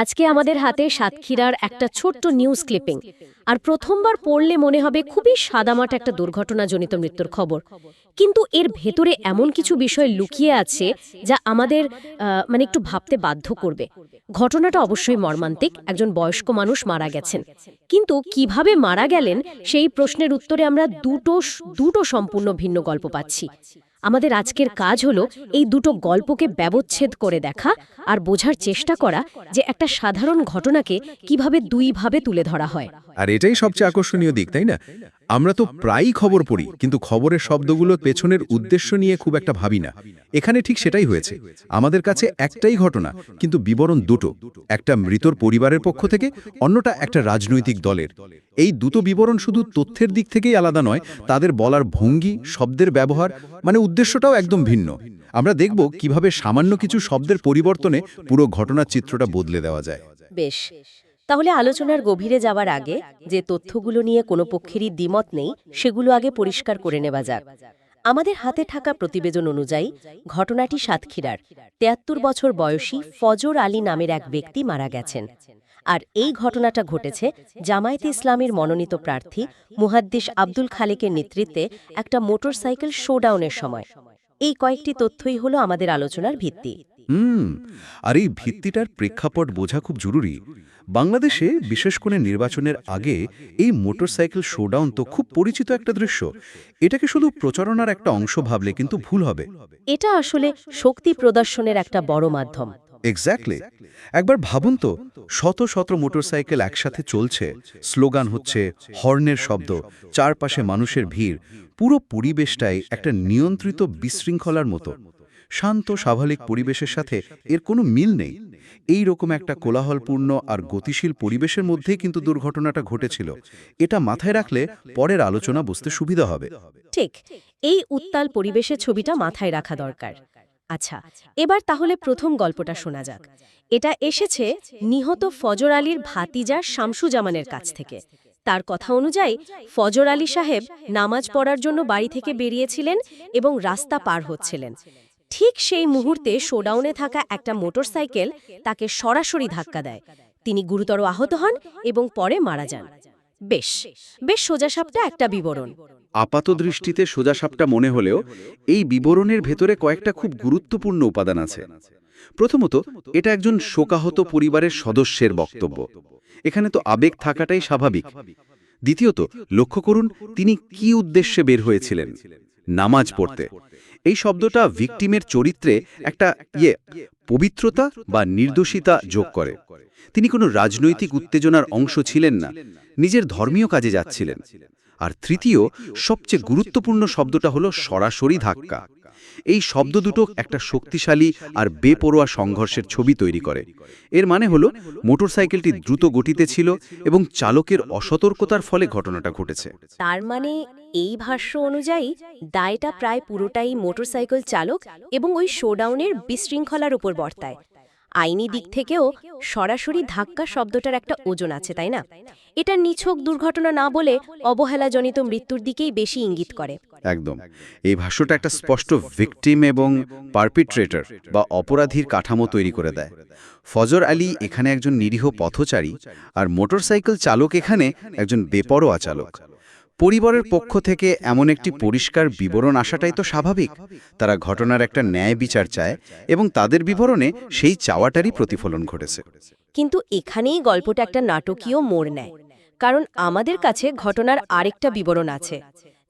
আজকে আমাদের হাতে সাতক্ষীরার একটা ছোট্ট নিউজ ক্লিপিং আর প্রথমবার পড়লে মনে হবে খুবই সাদামাট একটা দুর্ঘটনাজনিত মৃত্যুর খবর। কিন্তু এর ভেতরে এমন কিছু বিষয় লুকিয়ে আছে যা আমাদের মানে একটু ভাবতে বাধ্য করবে। ঘটনাটা অবশ্যই মর্মান্তিক, একজন বয়স্ক মানুষ মারা গেছেন। কিন্তু কীভাবে মারা গেলেন সেই প্রশ্নের উত্তরে আমরা দুটো দুটো সম্পূর্ণ ভিন্ন গল্প পাচ্ছি। আমাদের আজকের কাজ হলো এই দুটো গল্পকে ব্যবচ্ছেদ করে দেখা আর বোঝার চেষ্টা করা যে একটা সাধারণ ঘটনাকে কীভাবে দুইভাবে তুলে ধরা হয়। আর এটাই সবচেয়ে আকর্ষণীয় দিক, তাই না? আমরা তো প্রায়ই খবর পড়ি, কিন্তু খবরের শব্দগুলোর পেছনের উদ্দেশ্য নিয়ে খুব একটা ভাবি না। এখানে ঠিক সেটাই হয়েছে। আমাদের কাছে একটাই ঘটনা, কিন্তু বিবরণ দুটো, একটা মৃতর পরিবারের পক্ষ থেকে, অন্যটা একটা রাজনৈতিক দলের। এই দুটো বিবরণ শুধু তথ্যের দিক থেকেই আলাদা নয়, তাদের বলার ভঙ্গি, শব্দের ব্যবহার মানে উদ্দেশ্যটাও একদম ভিন্ন। আমরা দেখব কীভাবে সামান্য কিছু শব্দের পরিবর্তনে পুরো ঘটনার চিত্রটা বদলে দেওয়া যায়। বেশ। তাহলে আলোচনার গভীরে যাওয়ার আগে যে তথ্যগুলো নিয়ে কোনো পক্ষেরই দ্বিমত নেই, সেগুলো আগে পরিষ্কার করে নেওয়া যাক। আমাদের হাতে থাকা প্রতিবেদন অনুযায়ী, ঘটনাটি সাতক্ষীরার, তেয়াত্তর বছর বয়সী ফজর আলী নামের এক ব্যক্তি মারা গেছেন। আর এই ঘটনাটা ঘটেছে জামায়াতে ইসলামের মনোনীত প্রার্থী মুহাদ্দিস আব্দুল খালেকের নেতৃত্বে একটা মোটরসাইকেল শোডাউনের সময়। এই কয়েকটি তথ্যই হলো আমাদের আলোচনার ভিত্তি। হুম আর এই ভিত্তিটার প্রেক্ষাপট বোঝা খুব জরুরি। বাংলাদেশে বিশেষ করে নির্বাচনের আগে এই মোটরসাইকেল শোডাউন তো খুব পরিচিত একটা দৃশ্য। এটাকে শুধু প্রচারণার একটা অংশ ভাবলে কিন্তু ভুল হবে। এটা আসলে শক্তি প্রদর্শনের একটা বড় মাধ্যম। এক্স্যাক্টলি একবার ভাবুন তো শত শত মোটরসাইকেল একসাথে চলছে। স্লোগান হচ্ছে হর্নের শব্দ চারপাশে মানুষের ভিড়। পুরো পরিবেশটাই একটা নিয়ন্ত্রিত বিশৃঙ্খলার মতো। শান্ত, স্বাভাবিক পরিবেশের সাথে এর কোনো মিল নেই। এই রকম একটা কোলাহলপূর্ণ আর গতিশীল পরিবেশের মধ্যেই কিন্তু দুর্ঘটনাটা ঘটেছিল। এটা মাথায় রাখলে পরের আলোচনা বুঝতে সুবিধা হবে। ঠিক, এই উত্তাল পরিবেশের ছবিটা মাথায় রাখা দরকার। আচ্ছা এবার তাহলে প্রথম গল্পটা শোনা যাক। এটা এসেছে নিহত ফজর আলীর ভাতিজা শামসুজামানের কাছ থেকে। তার কথা অনুযায়ী, ফজর আলী সাহেব নামাজ পড়ার জন্য বাড়ি থেকে বেরিয়েছিলেন এবং রাস্তা পার হচ্ছিলেন। ঠিক সেই মুহূর্তে শোডাউনে থাকা একটা মোটরসাইকেল তাকে সরাসরি ধাক্কা দেয়। তিনি গুরুতর আহত হন এবং পরে মারা যান। বেশ বেশ সোজাসাপটা একটা বিবরণ। আপাত দৃষ্টিতে সোজাসাপটা মনে হলেও এই বিবরণের ভেতরে কয়েকটা খুব গুরুত্বপূর্ণ উপাদান আছে। প্রথমত, এটা একজন শোকাহত পরিবারের সদস্যের বক্তব্য। এখানে তো আবেগ থাকাটাই স্বাভাবিক। দ্বিতীয়ত, লক্ষ্য করুন তিনি কি উদ্দেশ্যে বের হয়েছিলেন। নামাজ পড়তে। এই শব্দটা ভিকটিমের চরিত্রে একটা ইয়ে পবিত্রতা বা নির্দোষিতা যোগ করে। তিনি কোনো রাজনৈতিক উত্তেজনার অংশ ছিলেন না, নিজের ধর্মীয় কাজে যাচ্ছিলেন। আর তৃতীয়, সবচেয়ে গুরুত্বপূর্ণ শব্দটা হলো সরাসরি ধাক্কা। এই শব্দ দুটো একটা শক্তিশালী আর বেপরোয়া সংঘর্ষের ছবি তৈরি করে। এর মানে হলো, মোটরসাইকেলটি দ্রুত গতিতে ছিল এবং চালকের অসতর্কতার ফলে ঘটনাটা ঘটেছে। তার মানে এই ভাষ্য অনুযায়ী, দায়টা প্রায় পুরোটাই মোটরসাইকেল চালক এবং ওই শোডাউনের বিশৃঙ্খলার উপর বর্তায়। আইনি দিক থেকেও সরাসরি ধাক্কা শব্দটার একটা ওজন আছে তাই না? এটা নিছক দুর্ঘটনা না বলে অবহেলাজনিত মৃত্যুর দিকেই বেশি ইঙ্গিত করে। একদম। এই ভাষ্যটা একটা স্পষ্ট ভিকটিম এবং পারপিট্রেটর বা অপরাধীর কাঠামো তৈরি করে দেয়। ফজর আলী এখানে একজন নিরীহ পথচারী আর মোটরসাইকেল চালক এখানে একজন বেপরোয়া চালক। পরিবারের পক্ষ থেকে এমন একটি পরিষ্কার বিবরণ আসাটাই তো স্বাভাবিক। তারা ঘটনার একটা ন্যায় বিচার চায় এবং তাদের বিবরণে সেই চাওয়াটারই প্রতিফলন ঘটেছে। কিন্তু এখানেই গল্পটা একটা নাটকীয় মোড় নেয়। কারণ আমাদের কাছে ঘটনার আরেকটা বিবরণ আছে,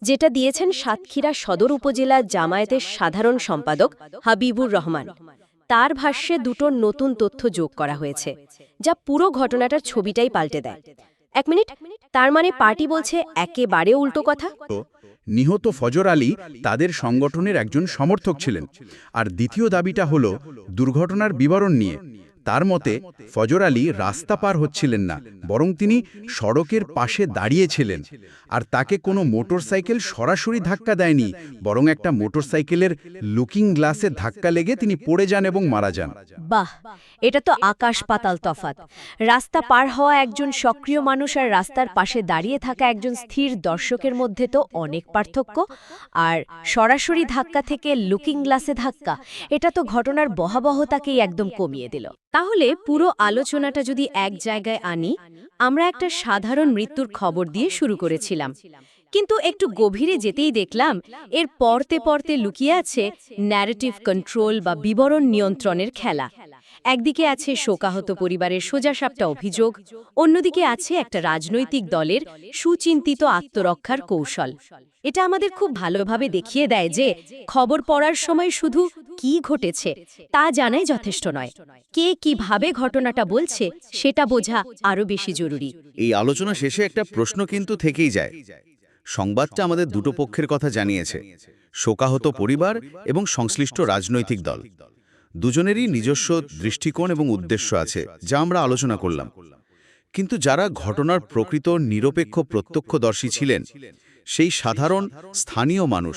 যেটা দিয়েছেন সাতক্ষীরা সদর উপজেলা জামায়াতের সাধারণ সম্পাদক হাবিবুর রহমান। তার ভাষ্যে দুটো নতুন তথ্য যোগ করা হয়েছে, যা পুরো ঘটনাটার ছবিটাই পাল্টে দেয়। এক মিনিট। তার মানে পার্টি বলছে একেবারে উল্টো কথা। নিহত ফজর আলী তাদের সংগঠনের একজন সমর্থক ছিলেন, আর দ্বিতীয় দাবিটা হল দুর্ঘটনার বিবরণ নিয়ে। তার মতে, ফজর আলী রাস্তা পার হচ্ছিলেন না, বরং তিনি সড়কের পাশে দাঁড়িয়েছিলেন। আর তাকে কোনো মোটরসাইকেল সরাসরি ধাক্কা দেয়নি, বরং একটা মোটরসাইকেলের লুকিং গ্লাসে ধাক্কা লেগে তিনি পড়ে যান এবং মারা যান। বাহ, এটা তো আকাশ পাতাল তফাত। রাস্তা পার হওয়া একজন সক্রিয় মানুষ আর রাস্তার পাশে দাঁড়িয়ে থাকা একজন স্থির দর্শকের মধ্যে তো অনেক পার্থক্য। আর সরাসরি ধাক্কা থেকে লুকিং গ্লাসে ধাক্কা, এটা তো ঘটনার বহাবহতাকেই একদম কমিয়ে দিল। তাহলে পুরো আলোচনাটা যদি এক জায়গায় আনি, আমরা একটা সাধারণ মৃত্যুর খবর দিয়ে শুরু করেছিলাম। কিন্তু একটু গভীরে যেতেই দেখলাম, এর পরতে পরতে লুকিয়ে আছে ন্যারেটিভ কন্ট্রোল বা বিবরণ নিয়ন্ত্রণের খেলা। একদিকে আছে শোকাহত পরিবারের সোজাসাপটা অভিযোগ, অন্যদিকে আছে একটা রাজনৈতিক দলের সুচিন্তিত আত্মরক্ষার কৌশল। এটা আমাদের খুব ভালোভাবে দেখিয়ে দেয় যে খবর পড়ার সময় শুধু কি ঘটেছে তা জানাই যথেষ্ট নয়। কে কীভাবে ঘটনাটা বলছে সেটা বোঝা আরও বেশি জরুরি। এই আলোচনা শেষে একটা প্রশ্ন কিন্তু থেকেই যায়। সংবাদটা আমাদের দুটো পক্ষের কথা জানিয়েছে, শোকাহত পরিবার এবং সংশ্লিষ্ট রাজনৈতিক দল। দুজনেরই নিজস্ব দৃষ্টিকোণ এবং উদ্দেশ্য আছে, যা আমরা আলোচনা করলাম। কিন্তু যারা ঘটনার প্রকৃত নিরপেক্ষ প্রত্যক্ষদর্শী ছিলেন, সেই সাধারণ স্থানীয় মানুষ,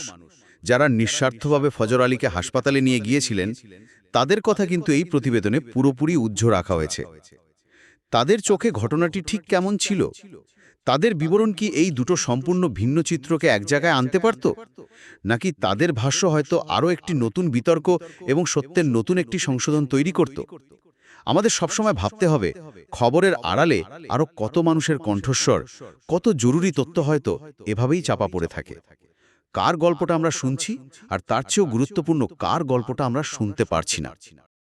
যারা নিঃস্বার্থভাবে ফজর আলীকে হাসপাতালে নিয়ে গিয়েছিলেন, তাদের কথা কিন্তু এই প্রতিবেদনে পুরোপুরি উজ্জ্ব রাখা হয়েছে। তাদের চোখে ঘটনাটি ঠিক কেমন ছিল? তাদের বিবরণ কি এই দুটো সম্পূর্ণ ভিন্ন চিত্রকে এক জায়গায় আনতে পারত? নাকি তাদের ভাষ্য হয়তো আরও একটি নতুন বিতর্ক এবং সত্যের নতুন একটি সংশোধন তৈরি করত? আমাদের সবসময় ভাবতে হবে, খবরের আড়ালে আরও কত মানুষের কণ্ঠস্বর, কত জরুরি তথ্য হয়তো এভাবেই চাপা পড়ে থাকে। কার গল্পটা আমরা শুনছি? আর তার চেয়েও গুরুত্বপূর্ণ কার গল্পটা আমরা শুনতে পারছি না?